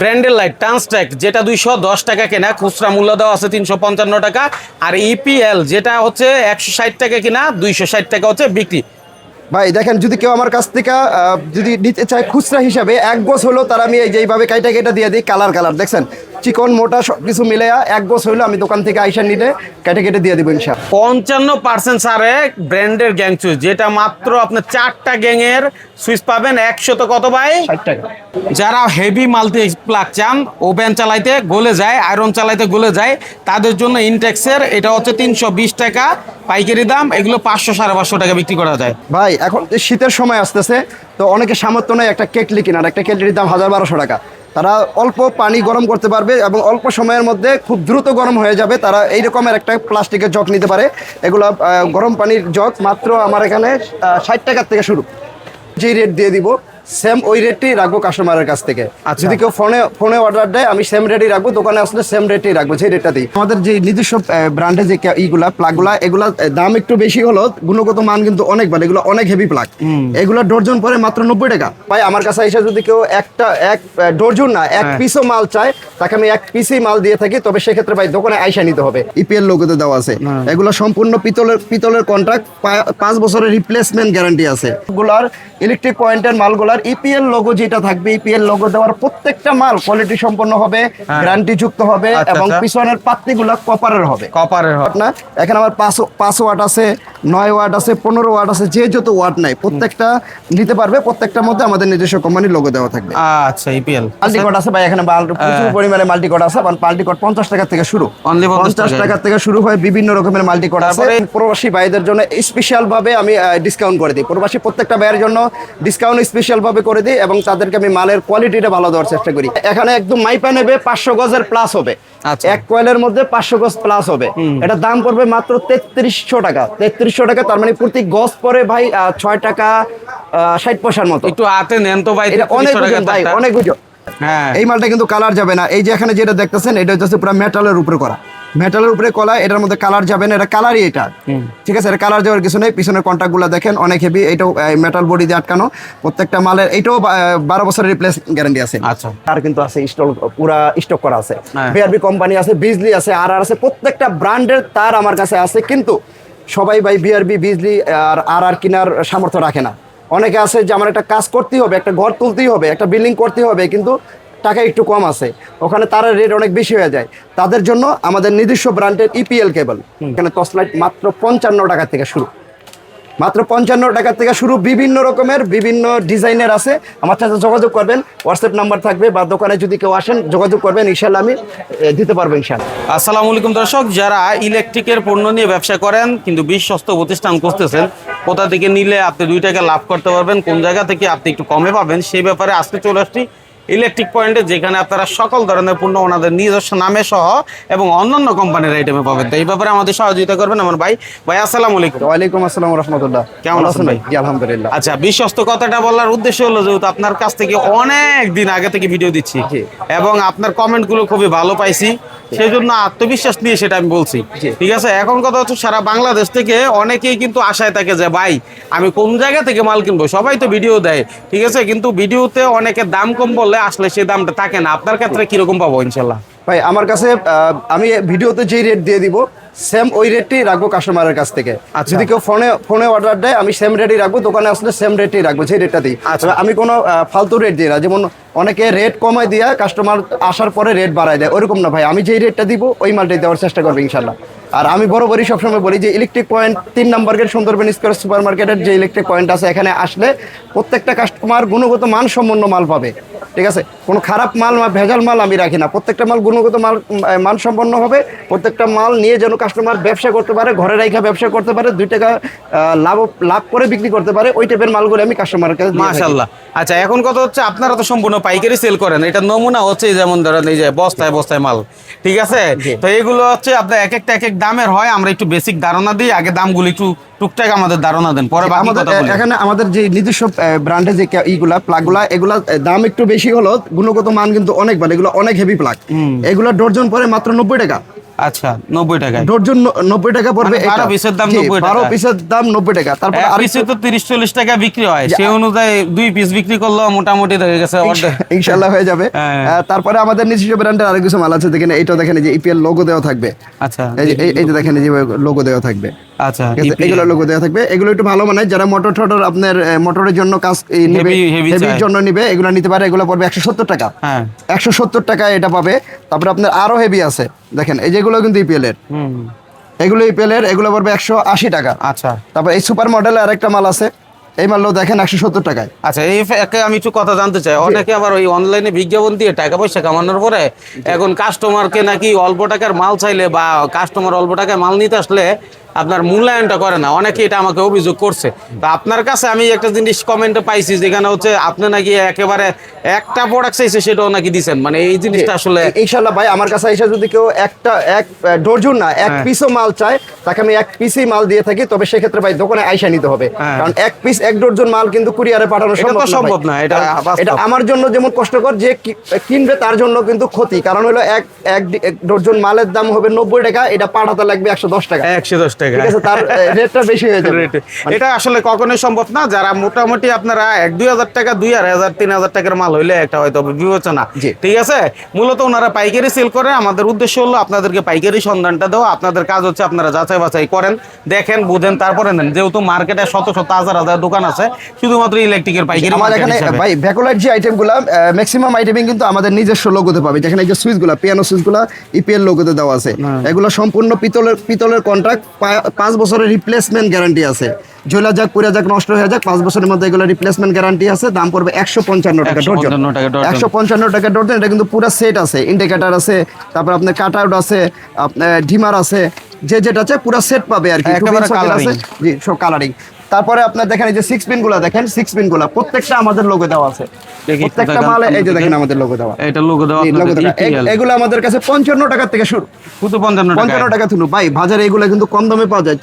ব্র্যান্ডের লাইট টানস্ট্যাক, যেটা দুইশো দশ টাকা কেনা, খুচরা মূল্য দেওয়া আছে তিনশো পঞ্চান্ন টাকা। আর ইপিএল যেটা হচ্ছে একশো ষাট টাকা কেনা, দুইশো ষাট টাকা হচ্ছে বিক্রি। ভাই, দেখেন, যদি কেউ আমার কাছ থেকে যদি নিতে চায় খুচরা হিসাবে, এক গোছ হলো তারা আমি এই যেইভাবে কাইটা কেটে দিয়ে দিই, কালার কালার, দেখছেন? চিকন মোটা সব কিছু মিলে এক গোছ হইল আমি দোকান থেকে আইসা নিলে কেটে কেটে দিয়ে দিব ইনশাল পঞ্চান্ন পার্সেন্ট সারে ব্র্যান্ডের গ্যাং সুইচ যেটা মাত্র আপনার চারটা গ্যাংয়ের সুইচ পাবেন একশো তো কত ভাই? ষাট টাকা। যারা হেভি মাল্টি প্লাগ চান ওভেন চালাইতে গলে যায় আয়রন চালাইতে গলে যায় তাদের জন্য ইনটেক্সের এটা হচ্ছে তিনশো বিশ টাকা পাইকারি দাম এগুলো পাঁচশো সাড়ে পাঁচশো টাকা বিক্রি করা যায়। ভাই এখন যে শীতের সময় আসতেছে তো অনেকে সামর্থ্য নেই একটা কেটলি কেনার একটা কেটলির দাম হাজার বারোশো টাকা। তারা অল্প পানি গরম করতে পারবে এবং অল্প সময়ের মধ্যে খুব দ্রুত গরম হয়ে যাবে। তারা এই রকমের একটা প্লাস্টিকের জগ নিতে পারে। এগুলো গরম পানির জগ মাত্র আমার এখানে ষাট টাকার থেকে শুরু। যেই রেট দিয়ে দিব। সেম ওই রেটই রাখব কাস্টমারের কাছ থেকে। আচ্ছা। যদি কেউ ফোনে ফোনে অর্ডার দেয় আমি সেম রেটই রাখব দোকানে আসলে সেম রেটই রাখব যে রেটটা দিই। আমাদের যে নিজস্ব ব্র্যান্ডের যে ইগুলা প্লাগগুলা এগুলা দাম একটু বেশি হলো গুণগত মান কিন্তু অনেক ভালো এগুলো অনেক হেভি প্লাগ এগুলো ডর্জন পরে মাত্র নব্বই টাকা। ভাই আমার কাছে এসে যদি কেউ একটা এক ডর্জন না এক হ্যাঁ। পিসও মাল চায় তাকে আমি এক পিসই মাল দিয়ে থাকি তবে সেক্ষেত্রে ভাই দোকানে আইসা নিতে হবে। ইপিএল লোগোতে দেওয়া আছে। এগুলো সম্পূর্ণ পিতলের পিতলের কন্ট্রাক্ট পাঁচ বছরের রিপ্লেসমেন্ট গ্যারান্টি আছে। গুলার ইলেকট্রিক পয়েন্টের মালগুলার ইপিএল লোগো যেটা থাকবে ইপিএল লোগো দেওয়ার প্রত্যেকটা মাল কোয়ালিটি সম্পন্ন হবে গ্যারান্টি যুক্ত হবে আচ্ছা, এবং আচ্ছা। পিছনের পাত্তিগুলো কপারের হবে। কপারের হয় আপনার এখানে আমার পাঁচ পাঁচ ওয়াট আছে নয় ওয়াট আছে পনেরো ওয়াট আছে যে যত ওয়াট নাই প্রত্যেকটা নিতে পারবে প্রত্যেকটার মধ্যে আমাদের নিজস্ব কোম্পানির লোগো দেওয়া থাকবে। আচ্ছা ইপিএল মাল্টিকট আছে ভাই এখানে মাল- প্রচুর পরিমাণে মাল্টিকট আছে মাল্টিকট পঞ্চাশ টাকা থেকে শুরু। Only 50 পঞ্চাশ টাকা। থেকে শুরু হয় বিভিন্ন রকমের মাল্টিকট আছে। প্রবাসী ভাইদের জন্য স্পেশাল ভাবে আমি ডিসকাউন্ট করে দিই। প্রবাসী প্রত্যেকটা ভাইয়ের জন্য ডিসকাউন্ট স্পেশাল ভাবে করে দিই এবং তাদেরকে আমি মালের কোয়ালিটিটা ভালো দেওয়ার চেষ্টা করি। এখানে একদম মাইপা নেবে পাঁচশো গজের প্লাস হবে। আচ্ছা। এক কয়েলের মধ্যে পাঁচশো গজ প্লাস হবে। এটা দাম পড়বে মাত্র তেত্রিশশো টাকা। তেত্রিশশো টাকা তার মানে প্রতি গজ পরে ভাই ছয় টাকা ষাট পয়সার মতো। একটু হাতে নেন তো ভাই এটা অনেক ভাই অনেক হ্যাঁ। এই মালটা কিন্তু কালার যাবে না। এই যে এখানে যেটা দেখতেছেন এটা হচ্ছে পুরো মেটালের উপরে করা। মেটালের উপরে কলা এটার মধ্যে কালার যাবে না এটা কালারই এটা। ঠিক আছে এটা কালার যাওয়ার কিছু নেই পিছনের কন্ট্যাক্টগুলো দেখেন অনেক হেভি এটাও মেটাল বডি দিয়ে আটকানো। প্রত্যেকটা মালের এটাও বারো বছরের রিপ্লেস গ্যারান্টি আছে। আচ্ছা। তার কিন্তু আছে স্টল পুরা স্টক করা আছে। হ্যাঁ। বিআরবি কোম্পানি আছে বিজলি আছে আর আর আছে প্রত্যেকটা ব্র্যান্ডের তার আমার কাছে আছে কিন্তু সবাই ভাই বিআরবি বিজলি আর আর আর কেনার সামর্থ্য রাখে না। অনেকে আছে যে আমার একটা কাজ করতেই হবে একটা ঘর তুলতেই হবে একটা বিল্ডিং করতেই হবে কিন্তু টাকা একটু কম আছে। ওখানে তার রেট অনেক বেশি হয়ে যায়। তাদের জন্য আমাদের নিজস্ব ব্র্যান্ডের ইপিএল কেবল এখানে টসলাইট মাত্র পঞ্চান্ন টাকা থেকে শুরু। মাত্র পঞ্চান্ন টাকা থেকে শুরু বিভিন্ন রকমের বিভিন্ন ডিজাইনের আছে। আমার সাথে যোগাযোগ করবেন। হোয়াটসঅ্যাপ নাম্বার থাকবে বা দোকানে যদি কেউ আসেন যোগাযোগ করবেন। ইনশাল্লাহ আমি দিতে পারব ইনশাল্লাহ আসসালামু আলাইকুম দর্শক যারা ইলেকট্রিকের পণ্য নিয়ে ব্যবসা করেন কিন্তু বিশ্বস্ত প্রতিষ্ঠান করতেছেন কোথা থেকে নিলে আপনি দুই টাকা লাভ করতে পারবেন কোন জায়গা থেকে আপনি একটু কমে পাবেন সেই ব্যাপারে আজকে চলে আসছি ইলেকট্রিক পয়েন্টে যেখানে আপনারা সকল ধরনের পণ্য ওনাদের নিজস্ব নামে সহ এবং অন্যান্য কোম্পানির আইটেমে পাবেন। তো এই ব্যাপারে আমাদের সহযোগিতা করবেন আমার ভাই। ভাই আসসালাম আলাইকুম। ওয়ালাইকুম আসসালাম রহমতুল্লাহ। কেমন আছেন ভাই? জি আলহামদুলিল্লাহ। আচ্ছা বিশ্বস্ত কথাটা বলার উদ্দেশ্য হলো যেহেতু আপনার কাছ থেকে অনেক দিন আগে থেকে ভিডিও দিচ্ছি। এবং আপনার কমেন্টগুলো খুবই ভালো পাইছি। সেই জন্য আত্মবিশ্বাস নিয়ে সেটা আমি বলছি। ঠিক আছে? এখন কথা হচ্ছে সারা বাংলাদেশ থেকে অনেকেই কিন্তু আশায় থাকে যে ভাই আমি কোন জায়গা থেকে মাল কিনবো? সবাই তো ভিডিও দেয় ঠিক আছে? কিন্তু ভিডিওতে অনেকে দাম কম বললে আসলে সেই দামটা থাকে না। আপনার ক্ষেত্রে কীরকম পাবো ইনশাল্লাহ? ভাই আমার কাছে আমি ভিডিওতে যেই রেট দিয়ে দিব সেম ওই রেটই রাখব কাস্টমারের কাছ থেকে। আচ্ছা। যদি কেউ ফোনে ফোনে অর্ডার দেয় আমি সেম রেটই রাখব দোকানে আসলে সেম রেটই রাখব যে রেটটা দিই। আচ্ছা। আমি কোনো ফালতু রেট দিই না। যেমন অনেকে রেট কমায় দিয়া কাস্টমার আসার পরে রেট বাড়ায় দেয় ওরকম না ভাই। আমি যেই রেটটা দিব ওই মালটাই দেওয়ার চেষ্টা করব ইনশাল্লাহ আর আমি বরাবরই সবসময় বলি যে ইলেকট্রিক পয়েন্ট তিন নম্বর গেট সুন্দরবন স্কোয়ার সুপার মার্কেটের যে ইলেকট্রিক পয়েন্ট আছে এখানে আসলে প্রত্যেকটা কাস্টমার গুণগত মান সম্পন্ন মাল পাবে। ঠিক আছে? কোনো খারাপ মাল বা ভেজাল মাল আমি রাখি না। প্রত্যেকটা মাল গুণগত মাল উম, মান সম্পন্ন হবে। প্রত্যেকটা মাল নিয়ে যেন কাস্টমার ব্যবসা করতে পারে ঘরে রাখা ব্যবসা করতে পারে দুই টাকা লাভ লাভ করে বিক্রি করতে পারে ওই টাইপের মালগুলো আমি কাস্টমারের কাছে। মাশাল্লাহ আচ্ছা এখন কথা হচ্ছে আপনারা তো সম্পূর্ণ পাইকারি সেল করেন। এটা নমুনা হচ্ছে যেমন ধরেন এই যে বস্তায় বস্তায় মাল। ঠিক আছে? তো এগুলো হচ্ছে আপনার এক একটা এক এক দামের হয়। আমরা একটু বেসিক ধারণা দিই। আগে দামগুলো একটু টুকটাক আমাদের ধারণা দেন পরে বাকি কথা বলি। এখানে আমাদের যে নিজস্ব ব্র্যান্ডের যে ইগুলা প্লাগগুলা এগুলা দাম একটু বেশি হলো গুণগত মান কিন্তু অনেক ভালো এগুলো অনেক হেভি প্লাগ এগুলো ডর্জন পরে মাত্র নব্বই টাকা। আচ্ছা নব্বই টাকায়। ডর্জন নব্বই টাকা পড়বে বারো পিসের দাম জি, 90 বারো পিসের দাম নব্বই টাকা। তারপর এক পিসে তো তিরিশ চল্লিশ টাকা বিক্রি হয়। সেই অনুযায়ী দুই পিস বিক্রি করলেও মোটামুটি দেখা গেছে ইনশাল্লাহ হয়ে যাবে। হ্যাঁ। তারপরে আমাদের নিজস্ব ব্র্যান্ডের আরেক কিছু মাল আছে দেখেন এইটাও দেখেন যে ইপিএল লোগো দেওয়া থাকবে। আচ্ছা। এই যে দেখেন যে লোগো দেওয়া থাকবে। আচ্ছা ঠিক আছে? EPL এগুলো লোগো দেওয়া থাকবে। এগুলো একটু ভালো মানে যারা মোটর টোটর আপনার মোটরের জন্য কাজ এই নিবে Heavy- heavy হেভির জন্য নিবে এগুলো নিতে পারে এগুলো পড়বে একশো সত্তর টাকা। হ্যাঁ। একশো সত্তর টাকা এটা পাবে। তারপরে আপনার আরও হেভি আছে। দেখেন এই যেগুলো কিন্তু ইপিএল এর। এগুলো ইপিএল এর এগুলো পড়বে একশো আশি টাকা। আচ্ছা। তারপর এই সুপার মডেলের আরেকটা মাল আছে। এই মালও দেখেন একশো সত্তর টাকায়। আচ্ছা এই আমি একটু কথা জানতে চাই। অনেকে আবার ওই অনলাইনে বিজ্ঞাপন দিয়ে টাকা পয়সা কামানোর পরে এখন কাস্টমারকে নাকি অল্প টাকার মাল চাইলে বা কাস্টমার অল্প টাকায় মাল নিতে আসলে আপনার মূল্যায়নটা করে না। অনেকে এটা আমাকে অভিযোগ করছে। তো আপনার কাছে আমি একটা জিনিস কমেন্টে পাইছি যেখানে হচ্ছে আপনি নাকি একেবারে একটা প্রোডাক্ট চাইছে সেটাও নাকি দিছেন। মানে এই জিনিসটা আসলে ইনশাল্লাহ ভাই আমার কাছে এসে যদি কেউ একটা এক ডর্জন না এক হ্যাঁ। পিসও মাল চায় তাকে আমি এক পিসই মাল দিয়ে থাকি তবে সেক্ষেত্রে ভাই দোকানে আইসা নিতে হবে। হ্যাঁ। কারণ এক পিস এক ডর্জন মাল কিন্তু কুরিয়ারে পাঠানো সম্ভব না, এটা এটা আমার জন্য যেমন কষ্টকর যে কিনবে তার জন্য কিন্তু ক্ষতি। কারণ হলো এক এক এক ডর্জন মালের দাম হবে নব্বই টাকা এটা পাঠাতে লাগবে একশো দশ টাকা। একশো দশ টাকা। ঠিক আছে তার রেটটা বেশি হয়ে যাবে। এটা আসলে কখনোই সম্ভব না। যারা মোটামুটি আপনারা এক দুই হাজার টাকা দুই আড়াই হাজার তিন হাজার টাকার মাল হইলে একটা হয়তো বিবেচনা। ঠিক আছে? মূলত ওনারা পাইকারি সেল করে। আমাদের উদ্দেশ্য হলো আপনাদেরকে পাইকারি সন্ধানটা দেওয়া। আপনাদের কাজ হচ্ছে আপনারা যাচাই বাছাই করেন দেখেন বুঝেন তারপরে নেন। যেহেতু মার্কেটে শত শত হাজার হাজার দোকান আছে শুধুমাত্র ইলেকট্রিকের পাইকারি আমার এখানে ভাই ভ্যাকুলাইট যে আইটেমগুলো ম্যাক্সিমাম আইটেমিং কিন্তু আমাদের নিজস্ব লোগোতে পাবে। যেখানে এই যে সুইচগুলো পিয়ানো সুইচগুলো ইপিএল লোগোতে দেওয়া আছে। এগুলো সম্পূর্ণ পিতলের পিতলের কন্ট্রাক্ট পাঁচ বছরের রিপ্লেসমেন্ট গ্যারান্টি আছে। ঝোলা যাক পুরা যাক নষ্ট হয়ে যাক পাঁচ বছরের মধ্যে এগুলো রিপ্লেসমেন্ট গ্যারান্টি আছে দাম পড়বে একশো পঞ্চান্ন টাকা ডর্জন 155 টাকা ডর্জন। একশো পঞ্চান্ন টাকা ডর্জন এটা কিন্তু পুরো সেট আছে ইন্ডিকেটার আছে তারপর আপনার কাট আউট আছে আপনার ডিমার আছে যে যেটা আছে পুরো সেট পাবে আর কি। সব কালারিং তারপরে আপনার দেখেন এই যে সিক্স পিনগুলা দেখেন সিক্স পিনগুলা প্রত্যেকটা আমাদের লোগো দেওয়া আছে। প্রত্যেকটা মালে এই যে দেখেন আমাদের লোগো দেওয়া। এটা লোক দেওয়া এগুলো আমাদের কাছে পঞ্চান্ন টাকা থেকে শুরু। শুধু পঞ্চান্ন পঞ্চান্ন টাকা টাকা তুলু ভাই বাজারে এগুলো কিন্তু কম দামে পাওয়া যায়।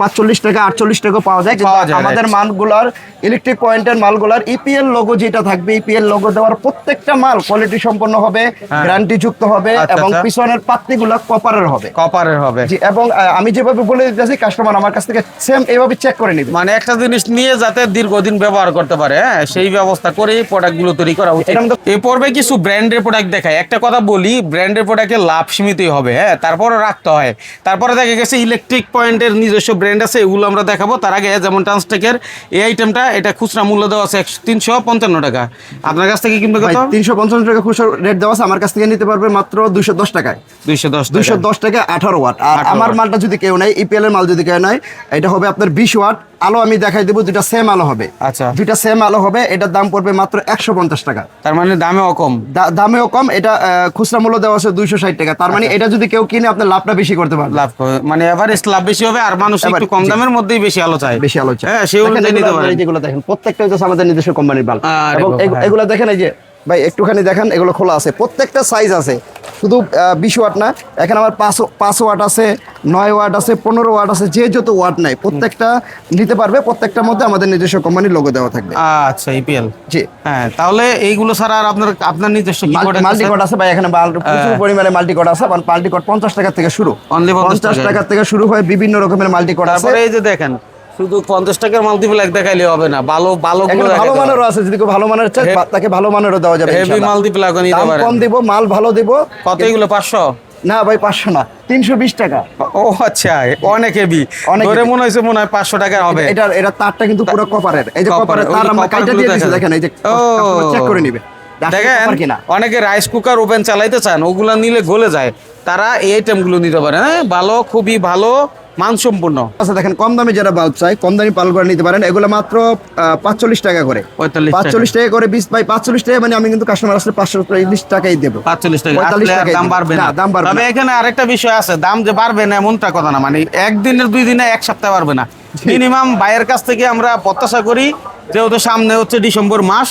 পাঁচচল্লিশ টাকা আটচল্লিশ টাকা পাওয়া যায়। কিন্তু আমাদের. মালগুলার ইলেকট্রিক পয়েন্টের মালগুলার ইপিএল লোগো যেটা থাকবে ইপিএল লোগো দেওয়ার প্রত্যেকটা মাল কোয়ালিটি সম্পন্ন হবে গ্যারান্টি যুক্ত হবে আচ্ছা, এবং আচ্ছা। পিছনের পাত্তিগুলো কপারের হবে। কপারের হবে। এবং আমি যেভাবে বলে দিতেছি কাস্টমার আমার কাছ থেকে সেম এইভাবে চেক করে নিবে। মানে একটা জিনিস নিয়ে যাতে দীর্ঘদিন ব্যবহার করতে পারে হ্যাঁ সেই ব্যবস্থা করে প্রোডাক্টগুলো তৈরি করা উচিত। এই পর্বে কিছু ব্র্যান্ডের প্রোডাক্ট দেখায় একটা কথা বলি ব্র্যান্ডের প্রোডাক্টে লাভ সীমিতই হবে হ্যাঁ তারপরে রাখতে হয়। তারপরে দেখা গেছে ইলেকট্রিক পয়েন্টের নিজস্ব ব্র্যান্ড আছে এগুলো আমরা দেখাবো। তার আগে যেমন ট্রান্সটেকের এই আইটেমটা এটা খুচরা মূল্য দেওয়া আছে তিনশো পঞ্চান্ন টাকা। আপনার কাছ থেকে কিনবে কত? তিনশো পঞ্চান্ন টাকা খুচরো রেট দেওয়া আছে আমার কাছ থেকে নিতে পারবে মাত্র দুশো দশ টাকায়। দুইশো দশ দুশো দশ টাকা আঠারো ওয়াট আর আমার মালটা যদি কেউ নেয় ইপিএল এর মাল যদি কেউ নেয় এটা হবে আপনার বিশ ওয়াট আলো আমি দেখাই দেবো দুটা সেম আলো হবে। আচ্ছা। দুইটা সেম আলো হবে এটার দাম পড়বে মাত্র একশো পঞ্চাশ টাকা। তার মানে দামেও কম। দা- দামেও কম এটা খুচরা মূল্য দেওয়া আছে দুইশো ষাট টাকা। তার মানে এটা যদি কেউ কিনে আপনার লাভটা বেশি করতে পারবে লাভ মানে এভারেজ লাভ বেশি হবে আর মানুষ একটু কম দামের মধ্যেই বেশি আলো চায়। বেশি আলোচনা হ্যাঁ সেই অনুযায়ী নিতে পারেন। যেগুলো দেখেন প্রত্যেকটা হচ্ছে আমাদের নিজস্ব কোম্পানির বাল্ব। এবং। এগুলো দেখেন এই যে ভাই একটুখানি দেখেন এগুলো খোলা আছে। প্রত্যেকটা সাইজ আছে। শুধু বিশ ওয়াট না এখানে আমার পাঁচ পাঁচ ওয়াট আছে নয় ওয়াট আছে পনেরো ওয়াট আছে যে যত ওয়াট নাই প্রত্যেকটা নিতে পারবে প্রত্যেকটার মধ্যে আমাদের নিজস্ব কোম্পানির লোগো দেওয়া থাকবে। আচ্ছা ইপিএল জি। হ্যাঁ তাহলে এইগুলো ছাড়া আর আপনার আপনার নিজস্ব? মাল্টি কোড আছে ভাই এখানে প্রচুর পরিমাণে মাল্টি কোড আছে মাল্টি কোড পঞ্চাশ টাকা থেকে শুরু। 50 পঞ্চাশ টাকা থেকে শুরু হয় বিভিন্ন রকমের মাল্টি কোড আছে এই যে দেখেন শুধু পঞ্চাশ টাকার মাল্টিপ্লাক দেখাইলে হবে না। ভালো ভালো ভালো মানেরও আছে যদি ভালো মানের Heavy- তাকে ভালো মানেরও দেওয়া যাবে হেভি ইনশাআল্লাহ। মাল্টিপ্লাক নিতে পারেন কম দিব মাল ভালো দিব। কত এগুলো? পাঁচশো? না ভাই পাঁচশো না তিনশো বিশ টাকা। ও আচ্ছা অনেক হেভি। অনেক ধরে মনে হয়েছে মনে হয় পাঁচশো টাকা হবে। এটা এটা তারটা কিন্তু পুরো কপারের এই যে কপারের তার আমরা কাইটা দিয়ে দিয়েছি দেখেন। এই যে ও। চেক করে নিবে। দেখেন অনেকে রাইস কুকার ওভেন চালাইতে চান ওগুলা নিলে গলে যায়। তারা এই আইটেমগুলো নিতে পারে। হ্যাঁ ভালো খুবই ভালো। মানসম্পন্ন। আচ্ছা দেখেন কম দামে যারা বাল্ব চাই কম দামি করে নিতে পারেন এগুলো মাত্র পাঁচচল্লিশ টাকা করে। পাঁচচল্লিশ টাকা করে বিশ বাই পাঁচচল্লিশ টাকা মানে আমি কিন্তু কাস্টমার আসলে পাঁচশো চল্লিশ টাকাই দেবো। পাঁচচল্লিশ টাকা। 45 আসলে আর টাকাই দাম বাড়বে না না, দাম বাড়বে তবে এখানে আরেকটা বিষয় আছে দাম যে বাড়বে না এমনটা কথা না মানে একদিনের দুই দিনে এক সপ্তাহ বাড়বে না। মিনিমাম বাইয়ের কাছ থেকে আমরা প্রত্যাশা করি যেহেতু সামনে হচ্ছে ডিসেম্বর মাস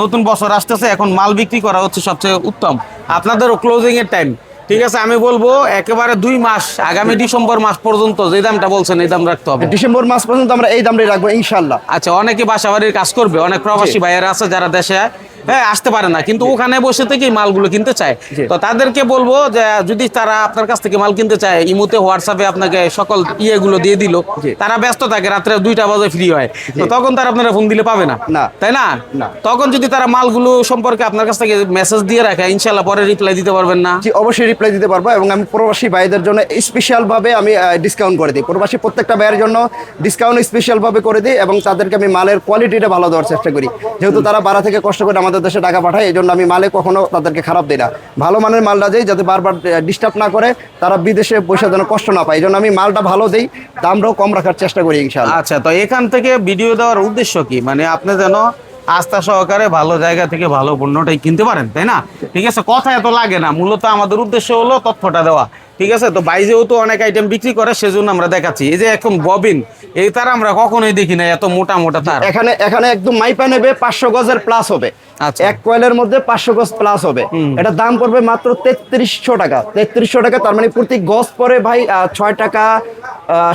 নতুন বছর আসতেছে এখন মাল বিক্রি করা হচ্ছে সবচেয়ে উত্তম। আপনাদেরও ক্লোজিং এর টাইম ঠিক আছে আমি বলব একেবারে দুই মাস আগামী ডিসেম্বর মাস পর্যন্ত যে দামটা বলছেন এই দাম রাখতে হবে। ডিসেম্বর মাস পর্যন্ত আমরা এই দামটাই রাখব ইনশাল্লাহ আচ্ছা অনেকে বাসাবাড়ির কাজ করবে অনেক প্রবাসী ভাইয়েরা আছে যারা দেশে হ্যাঁ আসতে পারে না। কিন্তু ওখানে বসে থেকেই মালগুলো কিনতে চায়। তো তাদেরকে বলব যে যদি তারা আপনার কাছ থেকে মাল কিনতে চায় ইমুতে হোয়াটসঅ্যাপে আপনাকে সকল ইয়েগুলো দিয়ে দিল। তারা ব্যস্ত থাকে রাত্রে দুইটা বাজে ফ্রি হয়। তো তখন তারা আপনারা ফোন দিলে পাবে না। তাই না। তখন যদি তারা মালগুলো সম্পর্কে আপনার কাছ থেকে মেসেজ দিয়ে রাখে ইনশাল্লাহ পরে রিপ্লাই দিতে পারবেন না। জি অবশ্যই রিপ্লাই দিতে পারব এবং আমি প্রবাসী ভাইদের জন্য স্পেশাল ভাবে আমি ডিসকাউন্ট করে দিই। প্রবাসী প্রত্যেকটা ভাইয়ের জন্য ডিসকাউন্ট স্পেশাল ভাবে করে দিই এবং তাদেরকে আমি মালের কোয়ালিটিটা ভালো দেওয়ার চেষ্টা করি। যেহেতু তারা বাড়া থেকে কষ্ট করে আমাদের দেশে টাকা পাঠায় এই জন্য আমি মালে কখনো তাদেরকে খারাপ দিই না। ভালো মানের মালটা দিই যাতে বারবার ডিস্টার্ব না করে, তারা বিদেশে পয়সা যেন কষ্ট না পায়। এই জন্য আমি মালটা ভালো দিই, দামটাও কম রাখার চেষ্টা করি ইনশাল্লাহ আচ্ছা তো এখান থেকে ভিডিও দেওয়ার উদ্দেশ্য কি? মানে আপনি যেন আস্থা সহকারে ভালো জায়গা থেকে ভালো পণ্যটাই কিনতে পারেন তাই না? ঠিক আছে কথা এত লাগে না। মূলত আমাদের উদ্দেশ্য হলো তথ্যটা দেওয়া ঠিক আছে? তো বাইরেও তো অনেক আইটেম বিক্রি করে সেজন্য আমরা দেখাচ্ছি। এই যে এখন ববিন এই তার আমরা কখনোই দেখি না এত মোটা মোটা তার। এখানে এখানে একদম মাইপা নেবে পাঁচশো গজের প্লাস হবে। আচ্ছা। এক কয়েলের মধ্যে পাঁচশো গজ প্লাস হবে। এটা দাম পড়বে মাত্র তেত্রিশশো টাকা। তেত্রিশশো টাকা তার মানে প্রতি গজ পরে ভাই ছয় টাকা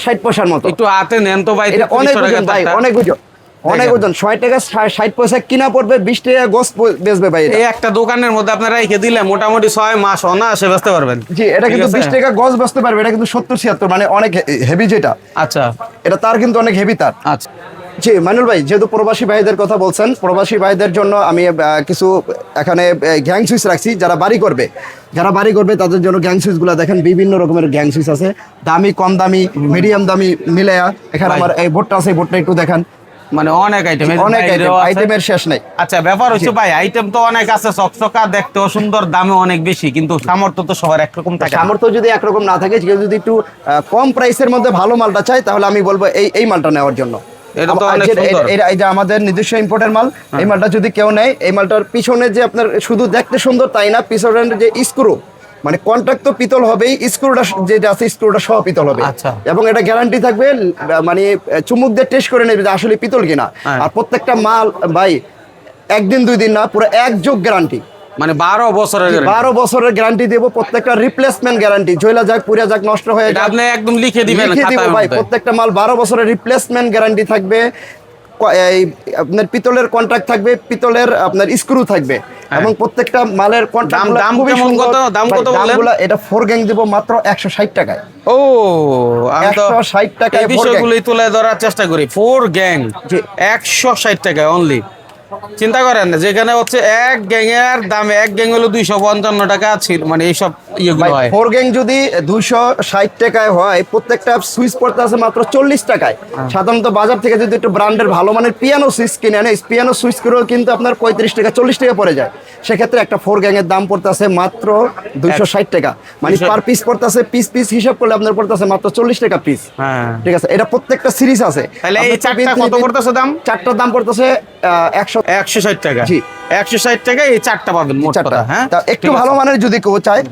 ষাট পয়সার মতো। একটু হাতে নেন তো ভাই অনেক 300 ভাই অনেক ওজন অনেক ওজন ছয় টাকা ষাট পয়সা কিনা পড়বে বিশ টাকা প- বেচবে ভাই এই একটা দোকানের মধ্যে আপনারা রেখে দিলে মোটামুটি ছয় মাস অনায়াসে বেচতে পারবেন। জি এটা কিন্তু বিশ টাকা গজ বেচতে পারবে এটা কিন্তু সত্তর ছিয়াত্তর মানে অনেক হেভি যেটা। আচ্ছা। এটা তার কিন্তু অনেক হেভি তার। আচ্ছা। জি মানুল ভাই যেহেতু প্রবাসী ভাইদের কথা বলছেন প্রবাসী ভাইদের জন্য আমি কিছু এখানে গ্যাং সুইচ রাখছি যারা বাড়ি করবে। যারা বাড়ি করবে তাদের জন্য গ্যাং সুইচগুলা দেখেন বিভিন্ন রকমের গ্যাং সুইচ আছে। দামি কম দামি মিডিয়াম দামি মিলেয়া এখানে আমার এই বোর্ডটা আছে এই বোর্ডটা একটু দেখান। মানে অনেক আইটেম অনেক আইটেম আইটেমের শেষ নাই। আচ্ছা ব্যাপার হচ্ছে ভাই আইটেম তো অনেক আছে চকচকা দেখতেও সুন্দর দামে অনেক বেশি কিন্তু সামর্থ্য তো সবার একরকম থাকে সামর্থ্য যদি একরকম না থাকে কেউ যদি একটু কম প্রাইসের মধ্যে ভালো মালটা চাই তাহলে আমি বলব এই এই মালটা নেওয়ার জন্য। এটা তো অনেক যে- সুন্দর। হ্যাঁ। এটা- এটা আমাদের নিজস্ব ইম্পোর্টের মাল এই মালটা যদি কেউ নেয় এই মালটার পিছনে যে আপনার শুধু দেখতে সুন্দর তাই না পিছনের যে স্ক্রু মানে কন্ট্যাক্ট তো পিতল হবেই স্ক্রুটা যেটা আছে স্ক্রুটা সহ পিতল হবে। আচ্ছা। এবং এটা গ্যারান্টি থাকবে মানে চুমুক দিয়ে টেস্ট করে নেবে যে আসলে পিতল কিনা। হ্যাঁ। আর প্রত্যেকটা মাল ভাই একদিন দুই দিন না পুরো এক যোগ গ্যারান্টি মানে বারো বছরের বারো বছরের গ্যারান্টি দেবো প্রত্যেকটা রিপ্লেসমেন্ট গ্যারান্টি জয়লা যাক পুরিয়া যাক নষ্ট হয়ে আপনি একদম লিখে দিবেন লিখে দিব ভাই প্রত্যেকটা মাল বারো বছরের রিপ্লেসমেন্ট গ্যারান্টি থাকবে। এই আপনার পিতলের কন্ট্রাক্ট থাকবে পিতলের আপনার স্ক্রু থাকবে এবং প্রত্যেকটা মালের কন্ট্রাক্ট দাম কেমন কত? দাম কত বললেন? এটা ফোর গ্যাং দিব মাত্র একশো ষাট টাকায় ও আমি তো 160 টাকায় বিষয়গুলোই তুলে ধরার চেষ্টা করি ফোর গ্যাং জি। একশো ষাট টাকায় অনলি চিন্তা করেন যেখানে হচ্ছে এক গ্যাংয়ের দামে এক গ্যাং হলো দুইশো পঞ্চান্ন টাকা ছিল মানে এইসব ইয়েগুলো হয়। ফোর গ্যাং যদি দুইশো ষাট টাকায় হয় প্রত্যেকটা সুইচ পড়তে আছে মাত্র চল্লিশ টাকায়। হ্যাঁ। সাধারণত বাজার থেকে যদি একটু ব্র্যান্ডের ভালো মানের পিয়ানো সুইচ কিনে আনে পিয়ানো সুইচ করেও কিন্তু আপনার পঁয়ত্রিশ টাকা চল্লিশ টাকা পড়ে যায়। সেক্ষেত্রে একটা ফোর গ্যাং এর দাম পড়তে আছে মাত্র দুইশো ষাট টাকা। মানে পার পিস পড়তে আছে পিস পিস হিসাব করলে আপনার পড়তে আছে মাত্র চল্লিশ টাকা পিস হ্যাঁ। ঠিক আছে এটা প্রত্যেকটা সিরিজ আছে। তাহলে এই চারটা কত পড়তেছে দাম? চারটার দাম পড়তেছে একশো একশো ষাট টাকা। জি। একশো ষাট টাকা এই চারটা পাবেন চারটা। হ্যাঁ? একটু ভালো মানের যদি কেউ চায়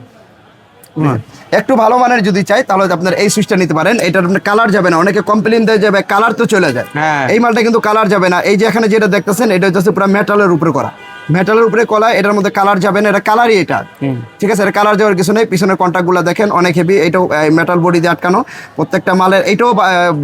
একটু ভালো মানের যদি চাই তাহলে আপনার এই সুইচটা নিতে পারেন। এটার কালার যাবে না অনেকে কমপ্লেন দেওয়া যাবে কালার তো চলে যায়। হ্যাঁ। এই মালটা কিন্তু কালার যাবে না। এই যে এখানে যেটা দেখতেছেন এটা হচ্ছে পুরো মেটালের উপরে করা। মেটালের উপরে কলা এটার মধ্যে কালার যাবে না এটা কালারই এটা। ঠিক আছে এটা কালার যাওয়ার কিছু নেই পিছনের কন্ট্যাক্টগুলো দেখেন অনেক হেভি এটাও মেটাল বডি দিয়ে আটকানো। প্রত্যেকটা মালের এটাও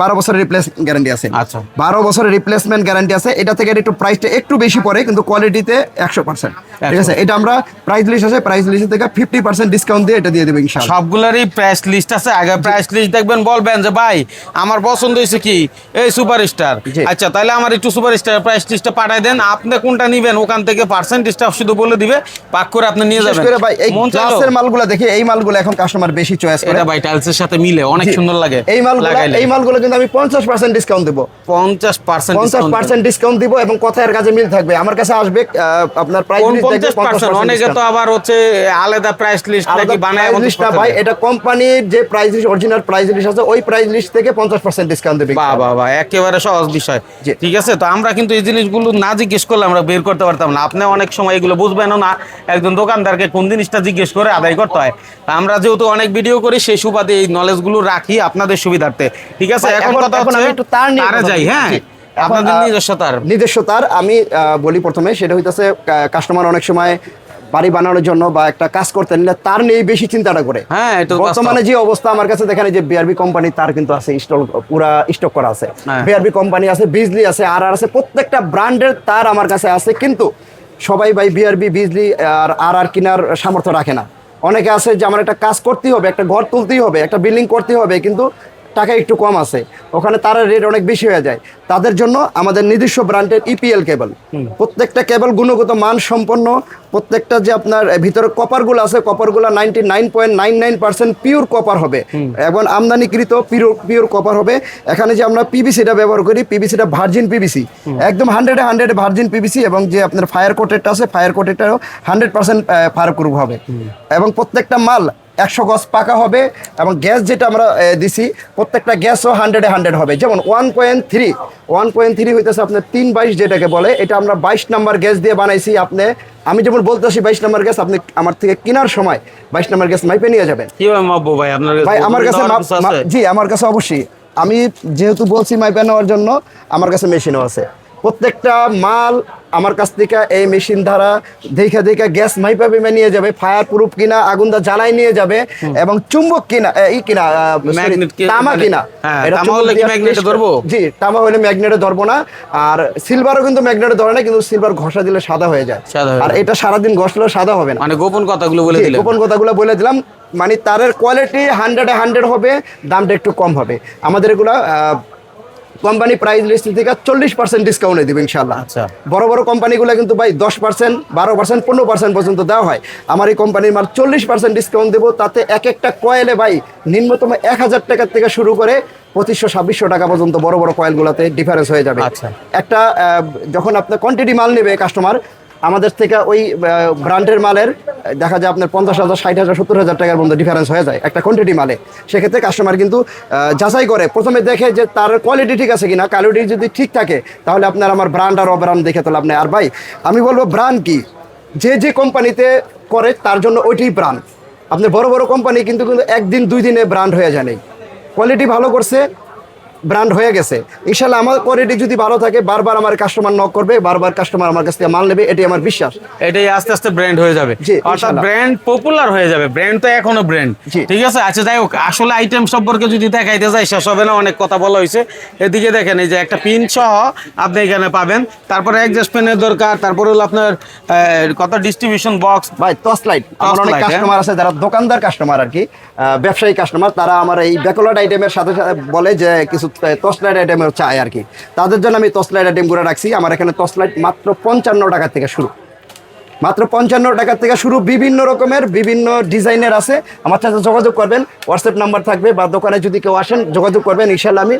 বারো বছরের রিপ্লেস গ্যারান্টি আছে। আচ্ছা। বারো বছরের রিপ্লেসমেন্ট গ্যারান্টি আছে এটা থেকে একটু প্রাইসটা একটু বেশি পড়ে কিন্তু কোয়ালিটিতে একশো পার্সেন্ট ঠিক আছে এটা আমরা প্রাইস লিস্ট আছে প্রাইস লিস্ট থেকে ফিফটি পার্সেন্ট ডিসকাউন্ট দিয়ে এটা দিয়ে দেবো ইনশাআল্লাহ। সবগুলোরই প্রাইস লিস্ট আছে আগে প্রাইস লিস্ট দেখবেন বলবেন যে ভাই আমার পছন্দ হয়েছে কি? এই সুপার স্টার আচ্ছা তাহলে আমার একটু সুপার স্টার প্রাইস লিস্টটা পাঠাই দেন আপনি কোনটা নিবেন ওখান থেকে পার্সেন্টেজটা শুধু বলে দিবে পাক করে আপনি নিয়ে যাবেন। করে ভাই এই? গ্লাসের মালগুলো দেখি এই মালগুলো এখন কাস্টমার বেশি চয়েস করে। এটা ভাই টাইলসের সাথে মিলে অনেক সুন্দর লাগে। এই মালগুলো এই মালগুলো কিন্তু আমি পঞ্চাশ পার্সেন্ট ডিসকাউন্ট দেবো। পঞ্চাশ পার্সেন্ট পঞ্চাশ পার্সেন্ট ডিসকাউন্ট দিব এবং কথার কাছে মিল থাকবে। আমার কাছে আসবে আপনার প্রাইস কোন পঞ্চাশ পার্সেন্ট অনেকে তো আবার হচ্ছে আলাদা প্রাইস লিস্ট নাকি বানায় লিস্ট না ভাই এটা কোম্পানির যে price list original price list আছে ওই প্রাইস লিস্ট থেকে পঞ্চাশ পার্সেন্ট ডিসকাউন্ট দেবে। বাহ বাহ বাহ একেবারে সহজ বিষয়। ঠিক আছে তো আমরা কিন্তু এই জিনিসগুলো না জিজ্ঞেস করলে আমরা বের করতে পারতাম না। আপনি অনেক সময় এগুলো বুঝবেনও না। একজন দোকানদারকে কোন জিনিসটা জিজ্ঞেস করে আদায় করতে হয়। তা আমরা যেহেতু অনেক ভিডিও করি সেই সুবাদে এই নলেজগুলো রাখি আপনাদের সুবিধার্থে। ঠিক আছে? এখন কথা হচ্ছে একটু তার নিয়ে যাই হ্যাঁ? আপনাদের আহ, নিজস্ব তার নিজস্ব তার আমি বলি প্রথমে সেটা হইতেছে কাস্টমার অনেক সময় বাড়ি বানানোর জন্য বা একটা কাজ করতে নিলে তার নিয়ে বেশি চিন্তাটা করে। হ্যাঁ বর্তমানে যে অবস্থা আমার কাছে দেখেন এই যে বিআরবি কোম্পানি তার কিন্তু আছে স্টক পুরা স্টক করা আছে। হ্যাঁ। বিআরবি কোম্পানি আছে বিজলি আছে আর আর আছে প্রত্যেকটা ব্র্যান্ডের তার আমার কাছে আছে। কিন্তু সবাই ভাই বিআরবি বিজলি আর আর আর কেনার সামর্থ্য রাখে না। অনেকে আছে যে আমার একটা কাজ করতেই হবে, একটা ঘর তুলতেই হবে, একটা বিল্ডিং করতেই হবে, কিন্তু টাকা একটু কম আছে। ওখানে তার রেট অনেক বেশি হয়ে যায়। তাদের জন্য আমাদের নিজস্ব ব্র্যান্ডের ইপিএল কেবল প্রত্যেকটা কেবল গুণগত মান সম্পন্ন প্রত্যেকটা যে আপনার ভিতরে কপারগুলো আছে কপারগুলো ninety nine point nine nine percent pure copper হবে এবং আমদানিকৃত পিওর পিওর কপার হবে। এখানে যে আমরা পিবিসিটা ব্যবহার করি পিবিসিটা ভার্জিন পিবিসি একদম হান্ড্রেডে হান্ড্রেড ভার্জিন পিবিসি এবং যে আপনার ফায়ার কোটেডটা আছে ফায়ার কোটেডটাও হান্ড্রেড পার্সেন্ট ফায়ার প্রুফ হবে। এবং প্রত্যেকটা মাল একশো গজ পাকা হবে এবং গ্যাস যেটা আমরা দিছি প্রত্যেকটা গ্যাসও হান্ড্রেডে হান্ড্রেড হবে। যেমন one point three one point three হইতেছে আপনার তিন বাইশ যেটাকে বলে এটা আমরা বাইশ নাম্বার গ্যাস দিয়ে বানাইছি আপনি আমি যেমন বলতেছি বাইশ নাম্বার গ্যাস আপনি আমার থেকে কেনার সময় বাইশ নাম্বার গ্যাস মাইপে নিয়ে যাবেন। ভাই? ভাই আমার কাছে জি আমার কাছে অবশ্যই। আমি যেহেতু বলছি মাইপে নেওয়ার জন্য আমার কাছে মেশিনও আছে। প্রত্যেকটা মাল আমার কাছ থেকে এই মেশিন দ্বারা দেখে দেখে গ্যাস মাইপা নিয়ে যাবে ফায়ার প্রুফ কিনা আগুন দা জ্বালাই নিয়ে যাবে এবং চুম্বক কিনা এ, ই কিনা তামা মানে- কিনা। হ্যাঁ, তামা হলে কি দিয়ে ধরবো? জি তামা হলে ম্যাগনেটে ধরবো না। আর সিলভারও কিন্তু ম্যাগনেটে ধরে না কিন্তু সিলভার ঘষা দিলে সাদা হয়ে যায়। আর। এটা সারাদিন ঘষলেও সাদা হবে না। মানে গোপন কথাগুলো বলে জি, দিলেন। গোপন কথাগুলো বলে দিলাম। মানে তারের কোয়ালিটি হান্ড্রেডে হান্ড্রেড হবে দামটা একটু কম হবে। আমাদের এগুলো কোম্পানি প্রাইস লিস্ট থেকে চল্লিশ পার্সেন্ট ডিসকাউন্টে দেবে ইনশাল্লাহ আচ্ছা। বড় বড় কোম্পানিগুলো কিন্তু ভাই দশ পার্সেন্ট বারো পার্সেন্ট পনেরো পার্সেন্ট পর্যন্ত দেওয়া হয় আমার এই কোম্পানির মাল চল্লিশ পার্সেন্ট ডিসকাউন্ট দেবো তাতে এক একটা কয়েলে ভাই নিম্নতম এক হাজার টাকার থেকে শুরু করে পঁচিশশো ছাব্বিশশো টাকা পর্যন্ত বড় বড় কয়েলগুলোতে ডিফারেন্স হয়ে যাবে আচ্ছা। একটা যখন আপনার কোয়ান্টিটি মাল নেবে কাস্টমার আমাদের থেকে ওই ব্র্যান্ডের মালের দেখা যায় আপনার পঞ্চাশ হাজার, ষাট হাজার, সত্তর হাজার টাকার মধ্যে ডিফারেন্স হয়ে যায় একটা কোয়ান্টিটি মালে। সেক্ষেত্রে কাস্টমার কিন্তু যাচাই করে। প্রথমে দেখে যে তার কোয়ালিটি ঠিক আছে কিনা কোয়ালিটি যদি ঠিক থাকে, তাহলে আপনার আমার ব্র্যান্ড আর অব্র্যান্ড দেখে তাহলে আপনি আর ভাই, আমি বলব ব্র্যান্ড কি? যে যে কোম্পানিতে করে, তার জন্য ওইটাই ব্র্যান্ড আপনি বড় বড় কোম্পানি কিন্তু কিন্তু একদিন, দুই দিনে ব্র্যান্ড হয়ে যায় কোয়ালিটি ভালো করছে ব্র্যান্ড হয়ে গেছে। ইনশাল্লাহ আমার কোয়ালিটি যদি ভালো থাকে বারবার আমার কাস্টমার নক করবে বারবার কাস্টমার আমার কাছ থেকে মাল নেবে এটাই আমার বিশ্বাস। এটাই আস্তে আস্তে ব্র্যান্ড হয়ে যাবে। অর্থাৎ ব্র্যান্ড পপুলার হয়ে যাবে। ব্র্যান্ড তো এখনও ব্র্যান্ড ঠিক আছে? আচ্ছা যাই হোক আসলে আইটেম সম্পর্কে যদি দেখাইতে যাই শেষ হবে না অনেক কথা বলা হয়েছে। এদিকে দেখেন এই যে একটা পিন সহ আপনি এখানে পাবেন। তারপরে একজাস্ট পেনের দরকার তারপরে হলো আপনার কত ডিস্ট্রিবিউশন বক্স ভাই টর্চ লাইট আমার অনেক কাস্টমার আছে যারা দোকানদার কাস্টমার আর কি ব্যবসায়ী কাস্টমার তারা আমার এই ব্যাকলাইট আইটেমের সাথে সাথে বলে যে কিছু টর্চ লাইট আইটেমের চাই আর কি। তাদের জন্য আমি টর্চ লাইট আইটেম করে রাখছি। আমার এখানে টর্চ লাইট মাত্র পঞ্চান্ন টাকা থেকে শুরু। মাত্র পঞ্চান্ন টাকা থেকে শুরু বিভিন্ন রকমের, বিভিন্ন ডিজাইনের আছে। আমার সাথে যোগাযোগ করবেন। হোয়াটসঅ্যাপ নাম্বার থাকবে বা দোকানে যদি কেউ আসেন, যোগাযোগ করবেন। ইনশাল্লাহ আমি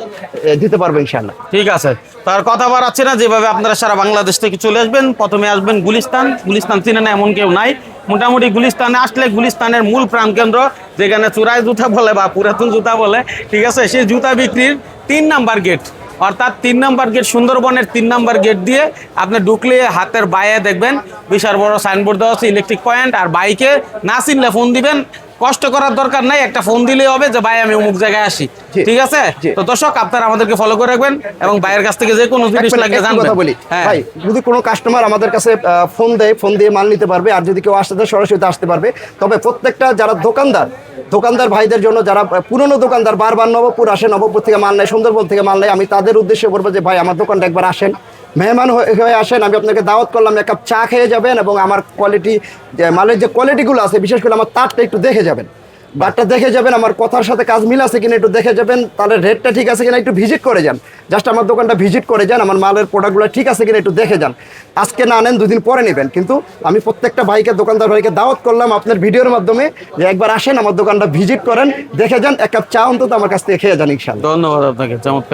দিতে পারব ইনশাল্লাহ ঠিক আছে। তার কথা বাড়াচ্ছে না। যেভাবে আপনারা সারা বাংলাদেশ থেকে চলে আসবেন, প্রথমে আসবেন গুলিস্তান। গুলিস্তান চিনে না, এমন কেউ নাই। মোটামুটি গুলিস্তানে আসলে গুলিস্তানের মূল প্রাণকেন্দ্র, যেখানে চূড়ায় জুতা বলে বা পুরাতন জুতা বলে, ঠিক আছে? সেই জুতা বিক্রির তিন নাম্বার গেট। অর্থাৎ তিন নাম্বার গেট সুন্দরবনের তিন নাম্বার গেট দিয়ে আপনি ঢুকলে হাতের বাইরে দেখবেন বিশাল বড় সাইনবোর্ড দেওয়া আছে ইলেকট্রিক পয়েন্ট আর বাইকে না চিনলে ফোন দিবেন। কষ্ট করার দরকার নাই, একটা ফোন দিলেই হবে যে, ভাই, আমি অমুক জায়গায় আসি। ঠিক আছে? তো দর্শক আপনারা আমাদেরকে ফলো করে রাখবেন এবং বাইরের কাছ থেকে যে কোনো জিনিস মিনিট, জানবেন। কথা বলি। হ্যাঁ। ভাই যদি কোনো কাস্টমার আমাদের কাছে ফোন দেয় ফোন দিয়ে মাল নিতে পারবে আর যদি কেউ আসতে চায় সরাসরি আসতে পারবে। তবে প্রত্যেকটা যারা দোকানদার দোকানদার ভাইদের জন্য যারা পুরনো দোকানদার বারবার নবপুর আসে নবপুর থেকে মাল নেয় সুন্দরবন থেকে মাল নেয় আমি তাদের উদ্দেশ্যে বলব যে ভাই আমার দোকানটা একবার আসেন। মেহমান হয়ে হয়ে আসেন আমি আপনাকে দাওয়াত করলাম এক কাপ চা খেয়ে যাবেন এবং আমার কোয়ালিটি যে মালের যে কোয়ালিটিগুলো আছে বিশেষ করে আমার তারটা একটু দেখে যাবেন। বারটা দেখে যাবেন, আমার কথার সাথে কাজ মিল আছে কিনা একটু দেখে যাবেন, তাহলে রেটটা ঠিক আছে কিনা একটু ভিজিট করে যান। জাস্ট আমার দোকানটা ভিজিট করে যান, আমার মালের প্রোডাক্টগুলো ঠিক আছে কিনা একটু দেখে যান। আজকে না আনেন, দুদিন পরে নেবেন। কিন্তু আমি প্রত্যেকটা ভাইকে, দোকানদার ভাইকে দাওয়াত করলাম আপনার ভিডিওর মাধ্যমে যে একবার আসেন, আমার দোকানটা ভিজিট করেন, দেখে যান, এক কাপ চা অন্তত আমার কাছ থেকে খেয়ে যান ইনশাল্লাহ ধন্যবাদ আপনাকে, চমৎকার।